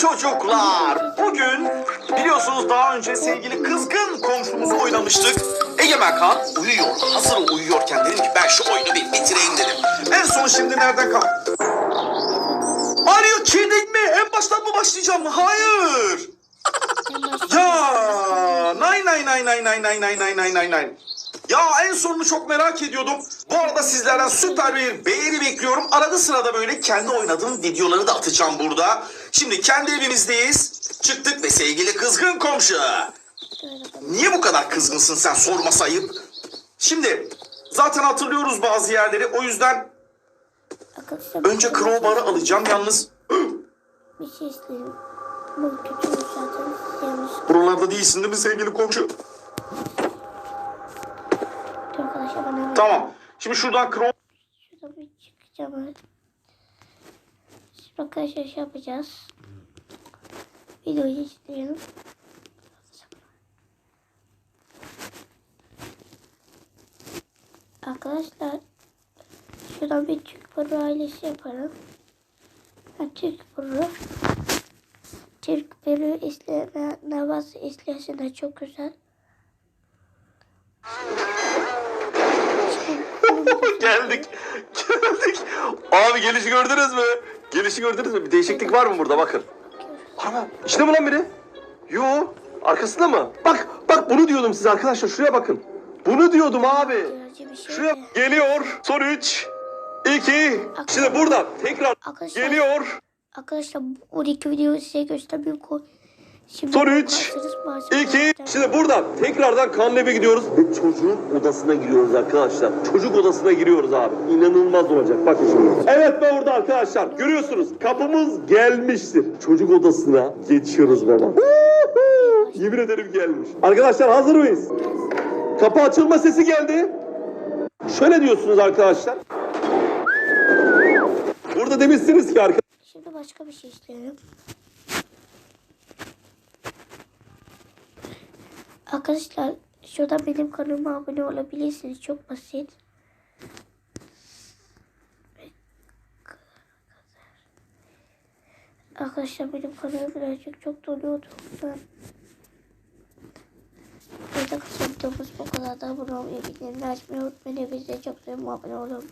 çocuklar. Bugün biliyorsunuz daha önce sevgili kızgın komşumuzu oynamıştık. Egemen Kan uyuyor. Hazır uyuyorken dedim ki ben şu oyunu bir bitireyim dedim. En son şimdi nereden kal? Are you kidding me? En baştan mı başlayacağım? Hayır. Ya nay nay nay nay nay nay nay nay nay nay. Ya en sonunu çok merak ediyordum. Bu arada sizlerden süper bir beğeni bekliyorum. Arada sırada böyle kendi oynadığım videoları da atacağım burada. Şimdi kendi evimizdeyiz. Çıktık ve sevgili kızgın komşu. Niye bu kadar kızgınsın sen sorması ayıp. Şimdi zaten hatırlıyoruz bazı yerleri. O yüzden önce crowbar'ı alacağım yalnız. bir şey istedim. Bu kötü zaten yanlış. Buralarda değilsin değil mi sevgili komşu? Tamam. Şimdi şuradan crow... Şurada bir çıkacağım. Şimdi arkadaşlar şey yapacağız. Videoyu izleyelim. Arkadaşlar şuradan bir Türk Boru ailesi yaparım. Türk Boru Türk Boru izleme Navaz izlesin de çok güzel. Geldik. Geldik. Abi gelişi gördünüz mü? Gelişi gördünüz mü? Bir değişiklik var mı burada bakın. Ana işte mi lan biri? Yo arkasında mı? Bak bak bunu diyordum size arkadaşlar şuraya bakın. Bunu diyordum abi. Şuraya geliyor. Son 3 2 Şimdi burada tekrar geliyor. Arkadaşlar bu 12 videoyu size göstermiyorum. Şimdi bakarsanız malzeme 2 göster- Şimdi burada tekrardan kanleve gidiyoruz ve çocuğun odasına giriyoruz arkadaşlar. Çocuk odasına giriyoruz abi. İnanılmaz olacak. Bakın şimdi. Evet be orada arkadaşlar. Görüyorsunuz. Kapımız gelmiştir. Çocuk odasına geçiyoruz baba. Yemin ederim gelmiş. Arkadaşlar hazır mıyız? Kapı açılma sesi geldi. Şöyle diyorsunuz arkadaşlar. Burada demişsiniz ki arkadaşlar. Şimdi başka bir şey isteyelim. Arkadaşlar şurada benim kanalıma abone olabilirsiniz. Çok basit. Arkadaşlar benim kanalım birazcık çok donuyordu. Ben... Arkadaşlar videomuz bu kadar da abone olmayı, bildirimleri açmayı unutmayın. Hepinize çok seviyorum. Abone olun.